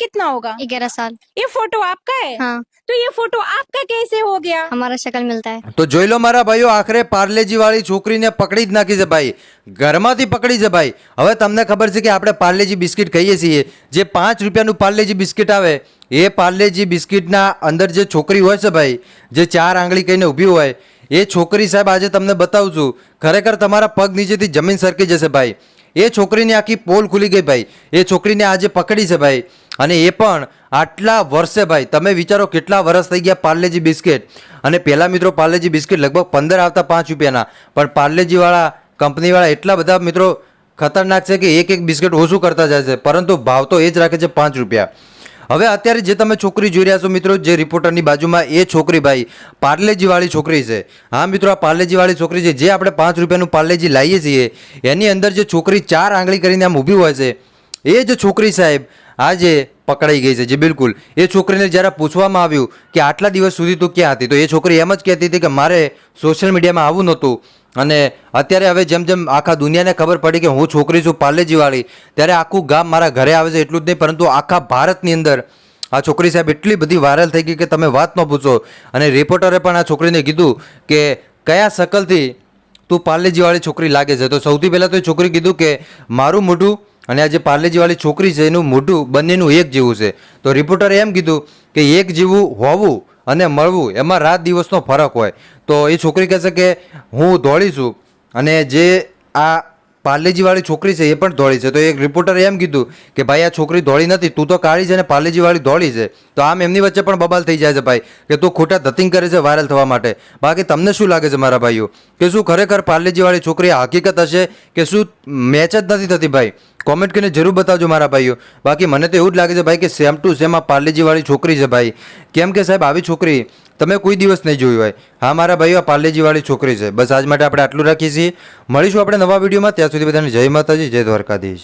कितना होगा ग्यारह साल ये फोटो आपका है हाँ तो ये फोटो आपका कैसे हो गया हमारा शक्ल मिलता है તો જોઈ લો મારા ભાઈઓ આખરે પાર્લેજી વાળી છોકરીને પકડી જ નાખી છે ભાઈ ઘરમાંથી પકડી છે ભાઈ હવે તમને ખબર છે કે આપણે પાર્લેજી બિસ્કિટ ખાઈએ છીએ જે પાંચ રૂપિયાનું પાર્લેજી બિસ્કિટ આવે એ પાર્લેજી બિસ્કિટના અંદર જે છોકરી હોય છે ભાઈ જે ચાર આંગળી કહીને ઊભી હોય એ છોકરી સાહેબ આજે તમને બતાવું છું ખરેખર તમારા પગ નીચેથી જમીન સરકી જશે ભાઈ એ છોકરીની આખી પોલ ખુલી ગઈ ભાઈ એ છોકરીને આજે પકડી છે ભાઈ અને એ પણ આટલા વર્ષે ભાઈ, તમે વિચારો કેટલા વર્ષ થઈ ગયા પાર્લેજી બિસ્કિટ. અને પહેલાં મિત્રો પાર્લેજી બિસ્કિટ લગભગ પંદર આવતા પાંચ રૂપિયાના. પણ પાર્લેજીવાળા કંપનીવાળા એટલા બધા મિત્રો ખતરનાક છે કે એક એક બિસ્કિટ ઓછું કરતા જાય છે. પરંતુ ભાવ તો એ જ રાખે છે પાંચ રૂપિયા. હવે અત્યારે જે તમે છોકરી જોઈ રહ્યા છો મિત્રો, જે રિપોર્ટરની બાજુમાં એ છોકરી ભાઈ પાર્લેજીવાળી છોકરી છે. હા મિત્રો, આ પાર્લેજીવાળી છોકરી છે. જે આપણે પાંચ રૂપિયાનું પાર્લેજી લાવીએ છીએ, એની અંદર જે છોકરી ચાર આંગળી કરીને આમ ઊભી હોય છે, એ જ છોકરી સાહેબ આજે પકડાઈ ગઈ છે. જે, બિલકુલ. એ છોકરીને જ્યારે પૂછવામાં આવ્યું કે આટલા દિવસ સુધી તું ક્યાં હતી, તો એ છોકરી એમ જ કહેતી હતી કે મારે સોશિયલ મીડિયામાં આવવું નહોતું. અને અત્યારે હવે જેમ જેમ આખા દુનિયાને ખબર પડી કે હું છોકરી છું પાર્લેજીવાળી ત્યારે આખું ગામ મારા ઘરે આવે છે એટલું જ નહીં, પરંતુ આખા ભારતની અંદર આ છોકરી સાહેબ એટલી બધી વાયરલ થઈ ગઈ કે તમે વાત ન પૂછો. અને રિપોર્ટરે પણ આ છોકરીને કીધું કે કયા શકલથી તું પાર્લેજીવાળી છોકરી લાગે છે? તો સૌથી પહેલાં તો એ છોકરી કીધું કે, મારું મોઢું અને આ જે પાર્લેજીવાળી છોકરી છે, એનું મોઢું બંનેનું એક જેવું છે. તો રિપોર્ટરે એમ કીધું કે એક જેવું હોવું અને મળવું, એમાં રાત દિવસનો ફરક હોય. તો એ છોકરી કહેશે કે હું દોડી છું અને જે આ પાર્લેજીવાળી છોકરી છે, એ પણ ધોળી છે. તો એક રિપોર્ટરે એમ કીધું કે, ભાઈ, આ છોકરી ધોળી નથી, તું તો કાળી છે અને પાર્લેજીવાળી ધોળી છે. તો આમ એમની વચ્ચે પણ બબાલ થઈ જાય છે, ભાઈ, કે તું ખોટા ધતિંગ કરે છે વાયરલ થવા માટે. બાકી તમને શું લાગે છે મારા ભાઈઓ? કે શું ખરેખર પાર્લેજીવાળી છોકરી હકીકત હશે કે શું મેચ જ નથી થતી, ભાઈ? કોમેન્ટ કરીને જરૂર બતાવજો મારા ભાઈઓ. બાકી મને તો એવું જ લાગે છે, ભાઈ, કે સેમ ટુ સેમ આ પાર્લેજીવાળી છોકરી છે, ભાઈ. કેમ કે સાહેબ, આવી છોકરી તમે કોઈ દિવસ નહીં જોયું હોય. હા, મારા ભાઈઓ, આ પાર્લેજીવાળી છોકરી છે. બસ આજ માટે આપણે આટલું રાખીએ છીએ. મળીશું આપણે નવા વિડીયોમાં. ત્યાં સુધી બધાને જય માતાજી, જય દ્વારકાધીશ.